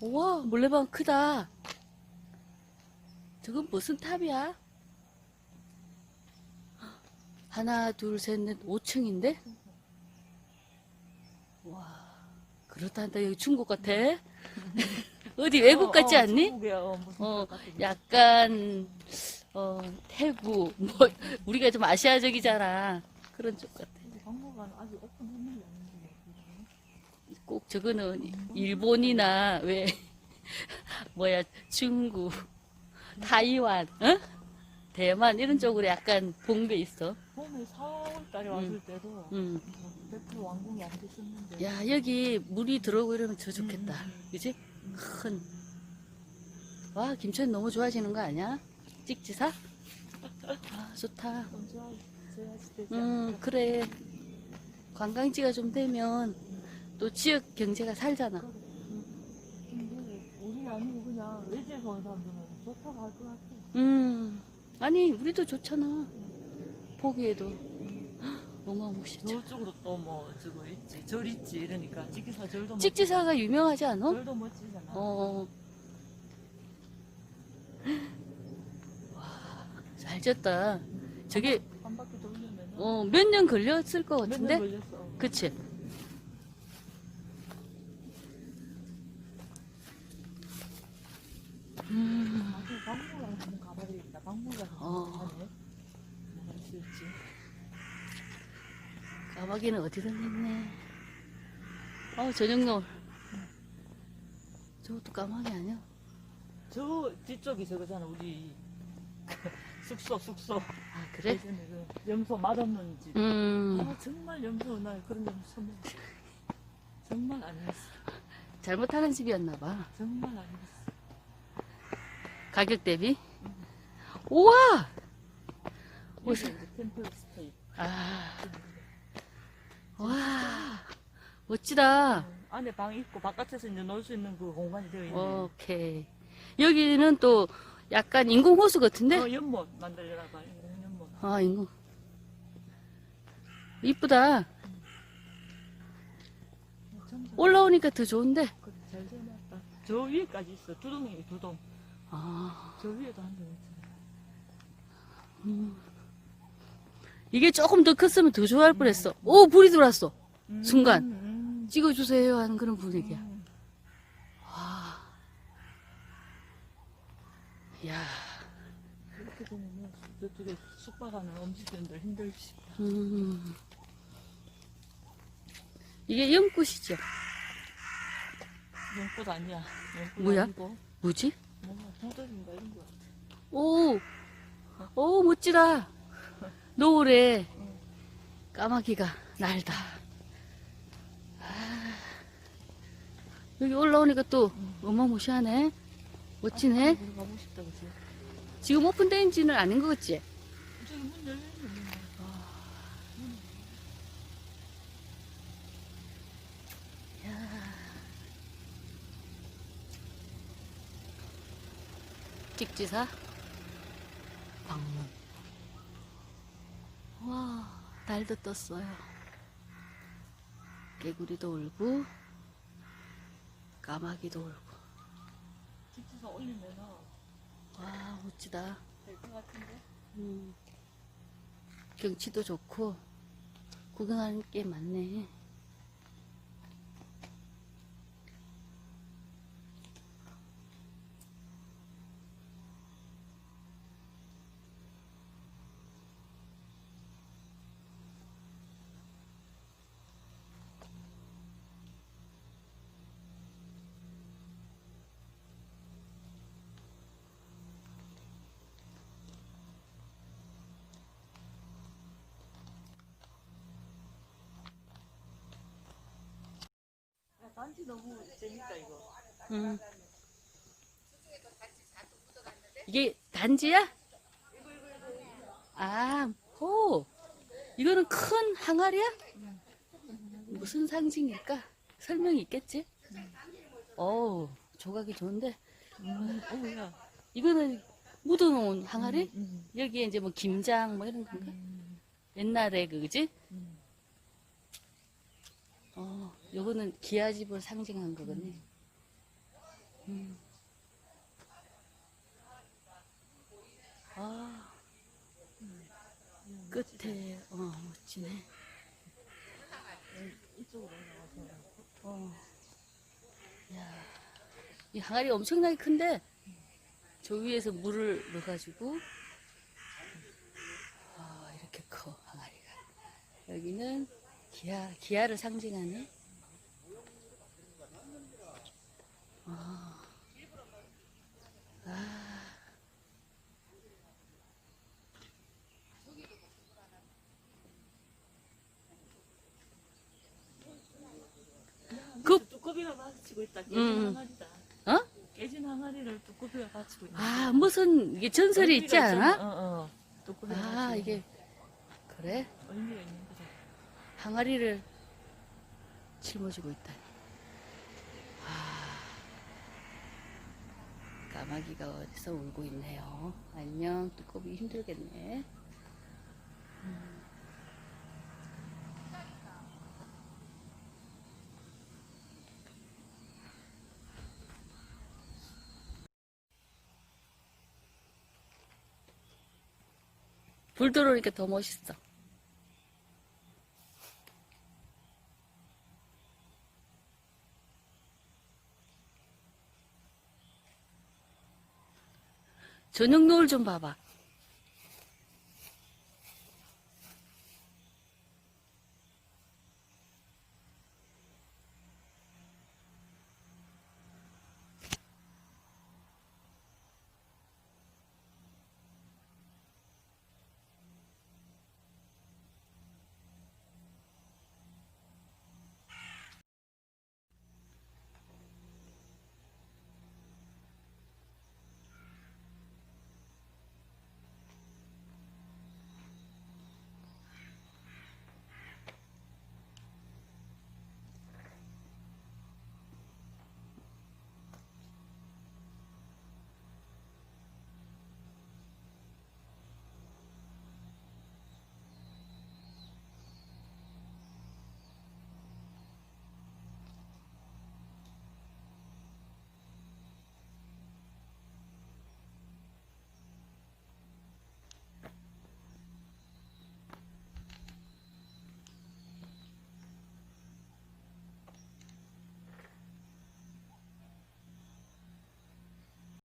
우와, 물레방 크다. 저건 무슨 탑이야? 하나, 둘, 셋, 넷, 5층인데? 와, 그렇다 한다. 여기 중국 같아. 어디 외국 같지 어, 어, 않니? 중국이야. 어, 무슨 어, 같아. 약간, 어, 태국, 뭐, 우리가 좀 아시아적이잖아. 그런 쪽 같아. 근데 박물관 아직 꼭 저거는 일본이나 왜 뭐야 중국, 타이완, 어? 대만 이런 쪽으로 약간 본 게 있어. 봄에 4월 달에 왔을 때도 음. 뭐100% 완공이 안 됐었는데 야 여기 물이 들어오고 이러면 더 좋겠다. 음. 그지? 큰. 와 김천 너무 좋아지는 거 아니야? 찍지사? 아 좋다. 음. 그래. 관광지가 좀 되면 또 지역 경제가 살잖아. 근데 우리 아니고 그냥 외지에서 온 사람들은 좋다고 할 것 같아 음, 아니, 우리도 좋잖아. 보기에도. 어마무시죠. 저쪽으로 또 뭐 저거 있지 절 있지 이러니까 찍기사 절도 멋- 찍지사가 유명하지 않아? 절도 멋지잖아 어. 와, 잘 졌다. 저게, 한 바퀴 돌려면 어, 몇 년 걸렸을 것 같은데? 걸렸어 그치? 음, 어. 까마귀는 어디든 있네. 어, 저녁 노을. 저것도 까마귀 아니야? 저 뒤쪽이 저거잖아 우리 숙소 숙소 아, 그래? 예전에 그 염소 맛없는 집 음. 아 정말 염소 나 그런 염소 먹 정말 아니었어 잘못하는 집이었나 봐. 정말 아니었어 가격 대비. 우와! 스테이 아. 와. 멋지다. 안에 방 있고 바깥에서 이제 놀 수 있는 그 공간이 되어 있네 오케이. 여기는 또 약간 인공 호수 같은데? 어 연못 만들려다가 연못 아, 인공. 이쁘다. 올라오니까 더 좋은데? 저 위에까지 있어 두동이 두동 아. 저 위에도 한대 있잖아 이게 조금 더 컸으면 더 좋아할 뻔했어. 오, 불이 들어왔어. 순간. 음, 찍어주세요 하는 그런 분위기야. 음. 와. 야. 이렇게 되면 저쪽에 숙박하는 음식점들 힘들지 음. 이게 연꽃이죠. 연꽃 아니야 연꽃 뭐야? 아니고 뭐지? 뭔가 호들인가 이런 거 같아 오, 오, 멋지다. 노을에 까마귀가 날다. 아, 여기 올라오니까 또 어마무시하네. 멋지네. 싶다 그치? 지금 오픈된지는 아닌 것 같지? 저기 문 열려 있는 찍지사 방문. 와, 달도 떴어요. 개구리도 울고, 까마귀도 울고. 집에서 올리면 와, 멋지다. 될 것 같은데? 음. 경치도 좋고, 구경하는 게 많네. 야, 단지 너무 재밌다 이거 음. 이게 단지야? 아, 호. 이거는 큰 항아리야? 무슨 상징일까? 설명이 있겠지? 어우, 조각이 좋은데. 음, 어우야 이거는 묻어놓은 항아리? 음, 여기에 이제 뭐 김장 뭐 이런 건가? 음, 옛날에 그지? 음. 어, 요거는 기아집을 상징한 거거네. 음. 아, 끝에, 어, 멋지네. 어. 야, 이 항아리 엄청나게 큰데, 저 위에서 물을 넣어가지고, 아, 이렇게 커, 항아리가. 여기는 기아, 기아를 상징하네. 아. 아. 그, 두꺼비가 받치고 있다. 깨진 음. 항아리다. 어? 깨진 항아리를 두꺼비가 받치고 있다. 아, 무슨, 이게 전설이 있지 않아? 어, 어. 두꺼비가 아, 받치고 이게, 그래? 의미가 있는. 항아리를 짊어지고 있다니. 아, 까마귀가 어디서 울고 있네요. 안녕, 두꺼비 힘들겠네. 음. 불 들어오니까 더 멋있어. 저녁 노을 좀 봐봐.